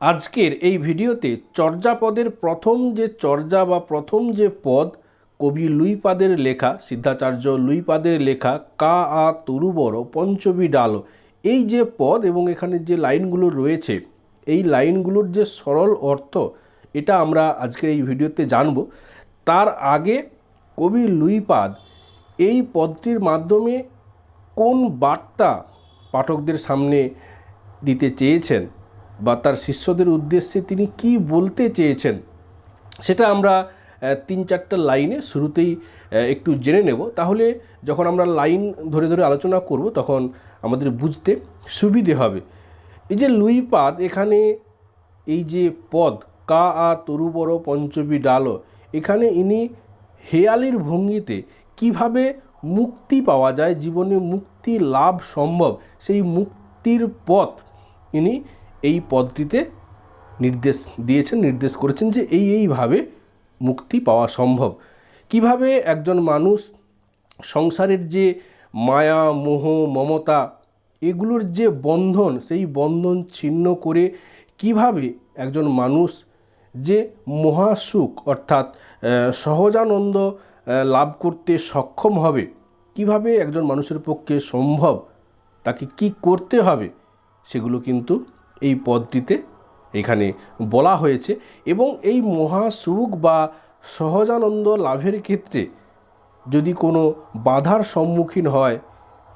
আজকের এই ভিডিওতে চর্যাপদের প্রথম যে চর্যা বা প্রথম যে পদ কবি লুইপাদের লেখা, সিদ্ধাচার্য লুইপাদের লেখা, কা, আ, তরুবর, পঞ্চবী ডাল, এই যে পদ এবং এখানে যে লাইনগুলো রয়েছে, এই লাইনগুলোর যে সরল অর্থ, এটা আমরা আজকের এই ভিডিওতে জানব। তার আগে কবি লুইপাদ এই পদটির মাধ্যমে কোন বার্তা পাঠকদের সামনে দিতে চেয়েছেন? বা তার শিষ্যদের উদ্দেশ্যে তিনি কি বলতে চেয়েছেন, সেটা আমরা তিন চারটা লাইনে শুরুতেই একটু জেনে নেব। তাহলে যখন আমরা লাইন ধরে ধরে আলোচনা করব, তখন আমাদের বুঝতে সুবিধে হবে। এই যে লুইপাদ এখানে এই যে পদ, কা আ তরু বড় পঞ্চবী ডাল, এখানে ইনি হেয়ালির ভঙ্গিতে কীভাবে মুক্তি পাওয়া যায়, জীবনে মুক্তি লাভ সম্ভব, সেই মুক্তির পথ ইনি এই পদটিতে নির্দেশ দিয়েছেন, নির্দেশ করেছেন যে এই এইভাবে মুক্তি পাওয়া সম্ভব। কীভাবে একজন মানুষ সংসারের যে মায়া, মোহ, মমতা, এগুলোর যে বন্ধন, সেই বন্ধন ছিন্ন করে কীভাবে একজন মানুষ যে মহাসুখ, অর্থাৎ সহজানন্দ লাভ করতে সক্ষম হবে, কীভাবে একজন মানুষের পক্ষে সম্ভব, তাকে কি করতে হবে, সেগুলো কিন্তু এই পদটিতে এখানে বলা হয়েছে এবং এই মহাসুখ বা সহজানন্দ লাভের ক্ষেত্রে যদি কোনো বাধার সম্মুখীন হয়,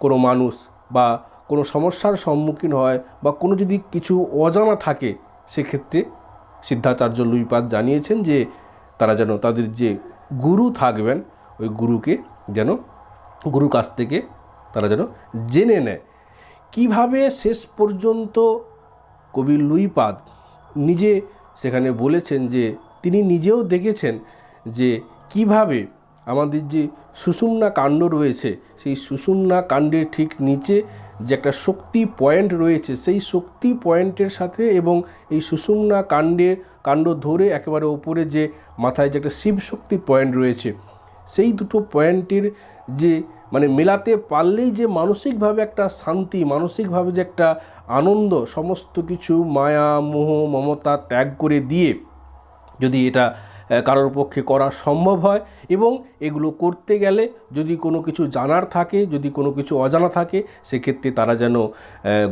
কোনো মানুষ বা কোনো সমস্যার সম্মুখীন হয় বা কোনো যদি কিছু অজানা থাকে, সেক্ষেত্রে সিদ্ধাচার্য লুইপাদ জানিয়েছেন যে তারা যেন তাদের যে গুরু থাকবেন, ওই গুরুকে যেন গুরুর কাছ থেকে তারা যেন জেনে নেয়। কীভাবে শেষ পর্যন্ত কবি লুইপাদ নিজে সেখানে বলেছেন যে তিনি নিজেও দেখেছেন যে কীভাবে আমাদের যে সুষুম্না কাণ্ড রয়েছে, সেই সুষুম্না কাণ্ডের ঠিক নিচে যে একটা শক্তি পয়েন্ট রয়েছে, সেই শক্তি পয়েন্টের সাথে এবং এই সুষুম্না কাণ্ডের কাণ্ড ধরে একেবারে ওপরে যে মাথায় যে একটা শিব শক্তি পয়েন্ট রয়েছে, সেই দুটো পয়েন্টের যে মানে মেলাতে পারলেই যে মানসিকভাবে একটা শান্তি, মানসিকভাবে যে একটা আনন্দ, সমস্ত কিছু মায়া, মোহ, মমতা ত্যাগ করে দিয়ে যদি এটা কারোর পক্ষে করা সম্ভব হয় এবং এগুলো করতে গেলে যদি কোনো কিছু জানার থাকে, যদি কোনো কিছু অজানা থাকে, সেক্ষেত্রে তারা যেন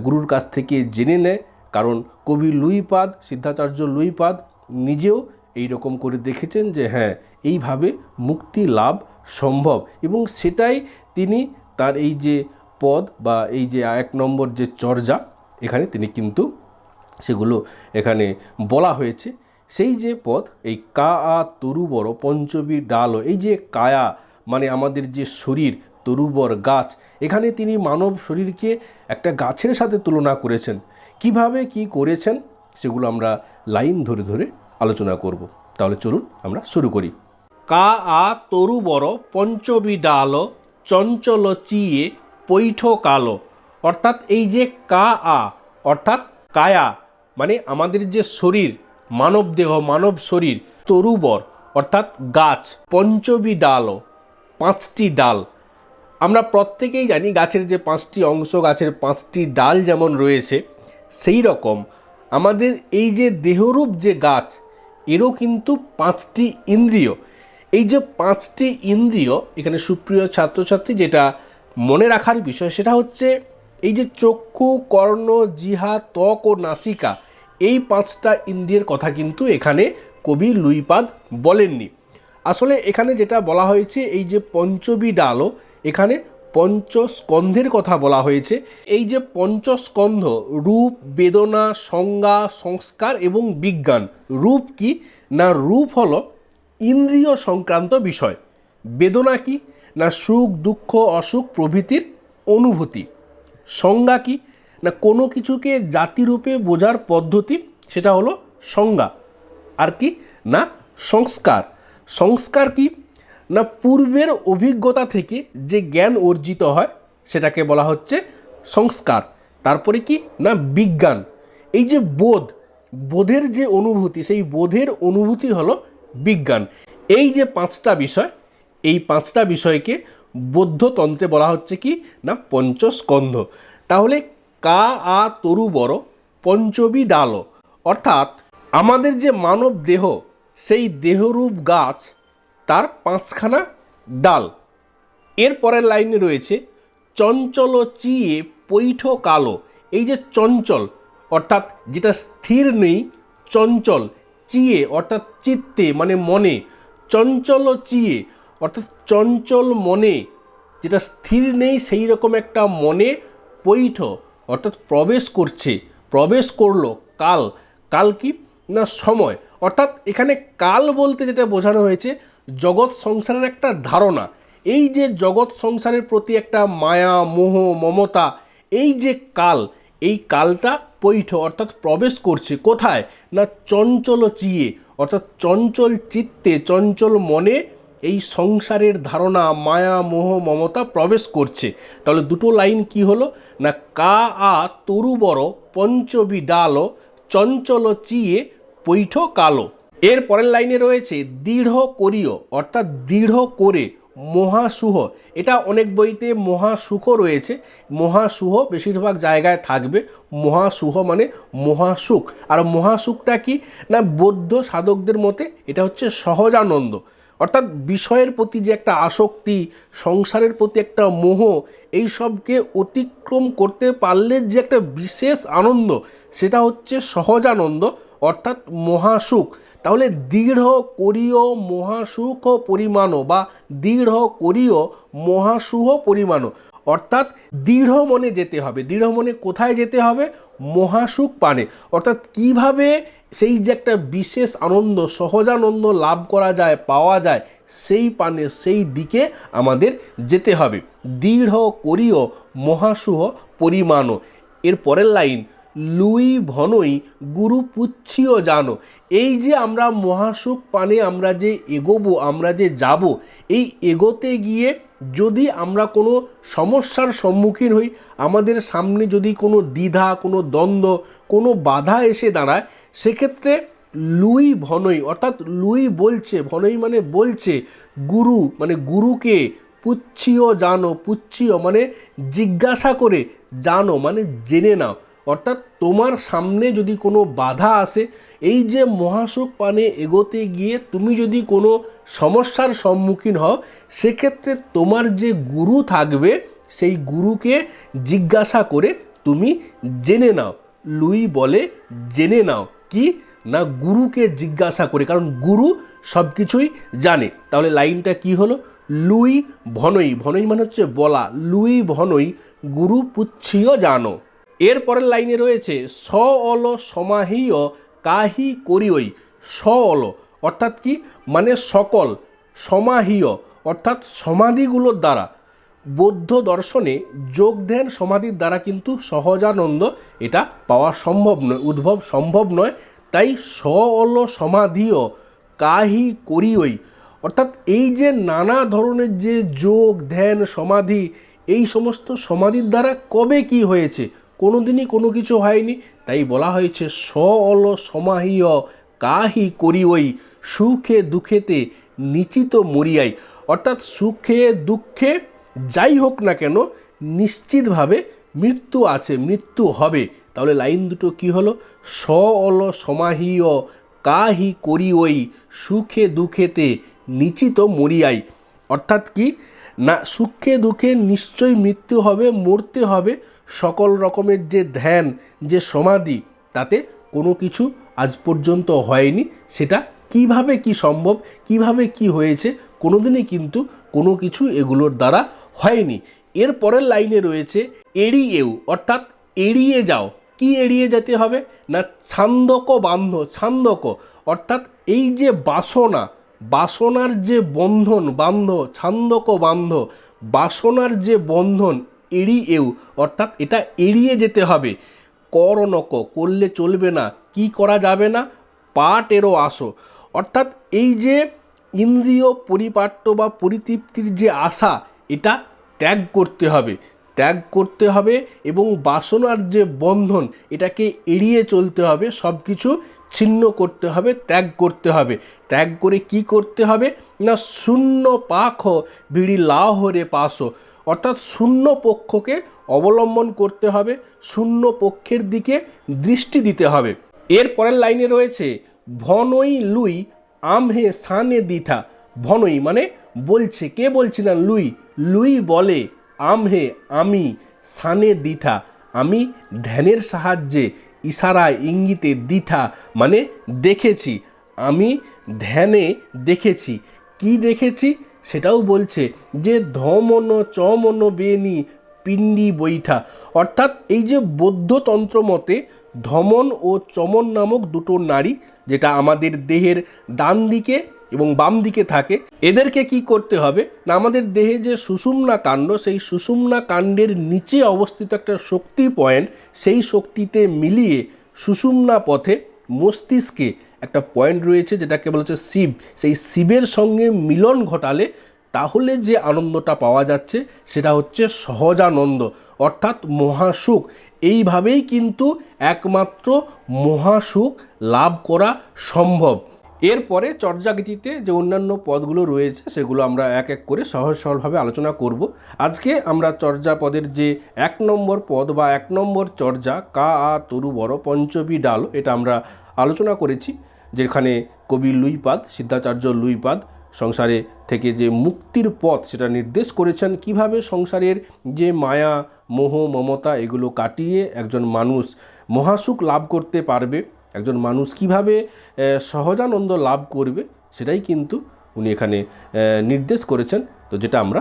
গুরুর কাছ থেকে জেনে নেয়। কারণ কবি লুইপাদ, সিদ্ধাচার্য লুইপাদ নিজেও এই রকম করে দেখেছেন যে হ্যাঁ এইভাবে মুক্তি লাভ সম্ভব। এবং সেটাই তিনি তার এই যে পদ বা এই যে এক নম্বর যে চর্যা, এখানে তিনি কিন্তু সেগুলো এখানে বলা হয়েছে। সেই যে পদ, এই কা আ তরুবর পঞ্চবী ডাল, এই যে কায়া মানে আমাদের যে শরীর, তরুবর গাছ, এখানে তিনি মানব শরীরকে একটা গাছের সাথে তুলনা করেছেন। কীভাবে কি করেছেন, সেগুলো আমরা লাইন ধরে ধরে আলোচনা করব। তাহলে চলুন আমরা শুরু করি। কা আ তরুবর পঞ্চবী ডাল চঞ্চল চিয়ে পৈঠ কালো। অর্থাৎ এই যে কা আ, অর্থাৎ কায়া মানে আমাদের যে শরীর, মানব দেহ, মানব শরীর তরুবর অর্থাৎ গাছ, পঞ্চবি ডাল, পাঁচটি ডাল। আমরা প্রত্যেকেই জানি গাছের যে পাঁচটি অংশ, গাছের পাঁচটি ডাল যেমন রয়েছে, সেই রকম। আমাদের এই যে দেহরূপ যে গাছ, এরও কিন্তু পাঁচটি ইন্দ্রিয়। এই যে পাঁচটি ইন্দ্রিয়, এখানে সুপ্রিয় ছাত্রছাত্রী, যেটা মনে রাখার বিষয়, সেটা হচ্ছে এই যে চক্ষু, কর্ণ জিহা ত্বক ও নাসিকা, এই পাঁচটা ইন্দ্রিয়ের কথা কিন্তু এখানে কবি লুইপাদ বলেননি। আসলে এখানে যেটা বলা হয়েছে, এই যে পঞ্চবী ডালও, এখানে পঞ্চস্কন্ধের কথা বলা হয়েছে। এই যে পঞ্চস্কন্ধ, রূপ, বেদনা, সংজ্ঞা, সংস্কার এবং বিজ্ঞান, রূপ কি না রূপ হলো ইন্দ্রিয় সংক্রান্ত বিষয়। বেদনা কি না সুখ, দুঃখ, অসুখ প্রভৃতির অনুভূতি? সংজ্ঞা কি না কোনো কিছুকে জাতিরূপে বোঝার পদ্ধতি? সেটা হলো সংজ্ঞা। আর কি না সংস্কার? সংস্কার কি না পূর্বের অভিজ্ঞতা থেকে যে জ্ঞান অর্জিত হয়, সেটাকে বলা হচ্ছে সংস্কার। তারপরে কি না বিজ্ঞান? এই যে বোধ, বোধের যে অনুভূতি, সেই বোধের অনুভূতি হলো বিজ্ঞান। এই যে পাঁচটা বিষয়, এই পাঁচটা বিষয়কে বৌদ্ধতন্ত্রে বলা হচ্ছে কি না পঞ্চস্কন্ধ। তাহলে কা, আ, তরু বড় পঞ্চবী, ডাল। অর্থাৎ আমাদের যে মানব দেহ, সেই দেহরূপ গাছ, তার পাঁচখানা ডাল। এর পরের লাইনে রয়েছে, চঞ্চল চিয়ে পৈঠ কালো। এই যে চঞ্চল, অর্থাৎ যেটা স্থির নেই, চঞ্চল চিয়ে, অর্থাৎ চিত্তে মানে মনে, চঞ্চল চিয়ে, অর্থাৎ চঞ্চল মনে, যেটা স্থির নেই সেই রকম একটা মনে পৈঠ, অর্থাৎ প্রবেশ করছে, প্রবেশ করল, কাল কাল কি? না, সময়। অর্থাৎ এখানে কাল বলতে যেটা বোঝানো হয়েছে, জগৎ সংসারের একটা ধারণা। এই যে জগৎ সংসারের প্রতি একটা মায়া, মোহ, মমতা, এই যে কাল এই কালটা পৈঠ, অর্থাৎ প্রবেশ করছে কোথায়? না চঞ্চল চিয়ে, অর্থাৎ চঞ্চল চিত্তে, চঞ্চল মনে এই সংসারের ধারণা, মায়া, মোহ, মমতা প্রবেশ করছে। তাহলে দুটো লাইন কি হলো? না কা আ তরু বড়, পঞ্চবি ডাল, চঞ্চল চিয়ে, পৈঠ কালো। এর পরের লাইনে রয়েছে দৃঢ় করিও, অর্থাৎ দৃঢ় করে। মহাসুহ। এটা অনেক বইতে মহাসুখ রয়েছে। মহাসুহ বেশিরভাগ জায়গায় থাকবে। মহাসুহ মানে মহাসুখ। আর মহাসুখটা কি? না, বৌদ্ধ সাধকদের মতে এটা হচ্ছে সহজানন্দ। অর্থাৎ বিষয়ের প্রতি যে একটা আসক্তি, সংসারের প্রতি একটা মোহ, এই সবকে অতিক্রম করতে পারলে যে একটা বিশেষ আনন্দ, সেটা হচ্ছে সহজানন্দ, অর্থাৎ মহাসুখ। তাহলে দৃঢ় করিও মহাসুখ পরিমাণও বা দৃঢ় করিও মহাসুহ পরিমাণও। অর্থাৎ দৃঢ় মনে যেতে হবে। দৃঢ় মনে কোথায় যেতে হবে? মহাসুখ পানে। অর্থাৎ কীভাবে সেই যে একটা বিশেষ আনন্দ, সহজানন্দ লাভ করা যায়, পাওয়া যায়, সেই পানে, সেই দিকে আমাদের যেতে হবে। দৃঢ় করিও মহাসুহ পরিমাণও। এর পরের লাইন লুই ভনই গুরু পুচ্ছিও জানো। এই যে আমরা মহাসুখ পানে আমরা যে এগোবো, আমরা যে যাব, এই এগোতে গিয়ে যদি আমরা কোনো সমস্যার সম্মুখীন হই, আমাদের সামনে যদি কোনো দ্বিধা, কোনো দ্বন্দ্ব, কোনো বাধা এসে দাঁড়ায়, সেক্ষেত্রে লুই ভনই, অর্থাৎ লুই বলছে, ভনই মানে বলছে, গুরু মানে গুরুকে পুচ্ছিও জানো, পুচ্ছিও মানে জিজ্ঞাসা করে জানো মানে জেনে নাও। অর্থাৎ তোমার সামনে যদি কোনো বাধা আসে, এই যে মহাসুখ পানে এগোতে গিয়ে তুমি যদি কোনো সমস্যার সম্মুখীন হও, সেক্ষেত্রে তোমার যে গুরু থাকবে, সেই গুরুকে জিজ্ঞাসা করে তুমি জেনে নাও। লুই বলে, জেনে নাও। কি? না গুরুকে জিজ্ঞাসা করে, কারণ গুরু সব কিছুই জানে। তাহলে লাইনটা কি হলো? লুই ভনই। ভনই মানে হচ্ছে বলা। লুই ভনই, গুরু পুচ্ছিও জানো। এর পরের লাইনে রয়েছে স অল সমাহিও কাহি করিওই স অল অর্থাৎ কি? মানে সকল, সমাহিয় অর্থাৎ সমাধিগুলোর দ্বারা। বৌদ্ধ দর্শনে যোগ ধ্যান সমাধির দ্বারা কিন্তু সহজানন্দ, এটা পাওয়া সম্ভব নয়, উদ্ভব সম্ভব নয়। তাই স অল সমাধিও কাহি করিওই অর্থাৎ এই যে নানা ধরনের যে যোগ, ধ্যান, সমাধি, এই সমস্ত সমাধির দ্বারা কবে কি হয়েছে? কোনো দিনই কোনো কিছু হয়নি। তাই বলা হয়েছে স অল সমাহিয় কাহি করি ওই সুখে দুঃখেতে নিচিত মরিয়াই। অর্থাৎ সুখে দুঃখে যাই হোক না কেন, নিশ্চিতভাবে মৃত্যু আছে, মৃত্যু হবে। তাহলে লাইন দুটো কি হলো? স অল সমাহিয় কাহি করি ওই সুখে দুঃখেতে নিচিত মরিয়াই। অর্থাৎ কি? না, সুখে দুঃখে নিশ্চয়ই মৃত্যু হবে, মরতে হবে। সকল রকমের যে ধ্যান, যে সমাধি, তাতে কোনো কিছু আজ পর্যন্ত হয়নি। সেটা কীভাবে কি সম্ভব, কীভাবে কি হয়েছে, কোনোদিনই কিন্তু কোনো কিছু এগুলোর দ্বারা হয়নি। এর পরের লাইনে রয়েছে, এড়িয়েও, অর্থাৎ এড়িয়ে যাও। কি এড়িয়ে যেতে হবে? না ছান্দক বান্ধ, ছান্দক। অর্থাৎ এই যে বাসনা, বাসনার যে বন্ধন, বান্ধ, ছান্দক বান্ধ, বাসনার যে বন্ধন এড়িয়েও, অর্থাৎ এটা এড়িয়ে যেতে হবে। করনক করলে চলবে না, কি করা যাবে না পাটেরও আসো। অর্থাৎ এই যে ইন্দ্রিয় পরিপাট্য বা পরিতৃপ্তির যে আশা, এটা ত্যাগ করতে হবে। ত্যাগ করতে হবে এবং বাসনার যে বন্ধন, এটাকে এড়িয়ে চলতে হবে সব কিছু ছিন্ন করতে হবে, ত্যাগ করতে হবে। ত্যাগ করে কি করতে হবে? না, শূন্য পাখ বিড়ি লাহরে পাশো অর্থাৎ শূন্য পক্ষকে অবলম্বন করতে হবে, শূন্য পক্ষের দিকে দৃষ্টি দিতে হবে। এর পরের লাইনে রয়েছে, ভনই লুই আমহে সানে দিঠা। ভনই মানে বলছে, কে বলছে না লুই? লুই বলে, আমহে আমি সানে দিঠা। আমি ধ্যানের সাহায্যে ইশারা ইঙ্গিতে দিঠা মানে দেখেছি। আমি ধ্যানে দেখেছি। কি দেখেছি? সেটাও বলছে যে ধমন চমন বেনি পিণ্ডি বৈঠা। অর্থাৎ এই যে বৌদ্ধতন্ত্র মতে ধমন ও চমন নামক দুটো নারী, যেটা আমাদের দেহের ডান দিকে এবং বাম দিকে থাকে, এদেরকে কি করতে হবে? না, আমাদের দেহে যে সুষুম্না কাণ্ড, সেই সুষুম্না কাণ্ডের নিচে অবস্থিত একটা শক্তি পয়েন্ট সেই শক্তিতে মিলিয়ে সুষুম্না পথে মস্তিষ্কে একটা পয়েন্ট রয়েছে যেটাকে বলা হচ্ছে শিব সেই শিবের সঙ্গে মিলন ঘটালে তাহলে যে আনন্দটা পাওয়া যাচ্ছে সেটা হচ্ছে সহজানন্দ, অর্থাৎ মহাসুখ। এইভাবেই কিন্তু একমাত্র মহাসুখ লাভ করা সম্ভব। এরপরে চর্যাগীতিতে যে অন্যান্য পদগুলো রয়েছে সেগুলো আমরা এক এক করে সহজ সরলভাবে আলোচনা করব। আজকে আমরা চর্যা পদের যে এক নম্বর পদ বা এক নম্বর চর্যা, কা, আ, তরু বড় পঞ্চবী, ডাল, এটা আমরা আলোচনা করেছি। যেখানে কবি লুইপাদ, সিদ্ধাচার্য লুইপাদ সংসারে থেকে যে মুক্তির পথ সেটা নির্দেশ করেছেন, কীভাবে সংসারের যে মায়া, মোহ, মমতা, এগুলো কাটিয়ে একজন মানুষ মহাসুখ লাভ করতে পারবে, একজন মানুষ কীভাবে সহজানন্দ লাভ করবে, সেটাই কিন্তু উনি এখানে নির্দেশ করেছেন। তো যেটা আমরা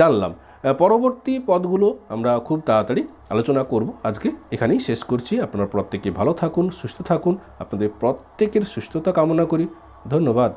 জানলাম। পরবর্তী পদগুলো আমরা খুব তাড়াতাড়ি আলোচনা করব। আজকে এখানেই শেষ করছি। আপনারা প্রত্যেকে ভালো থাকুন, সুস্থ থাকুন। আপনাদের প্রত্যেকের সুস্থতা কামনা করি। ধন্যবাদ।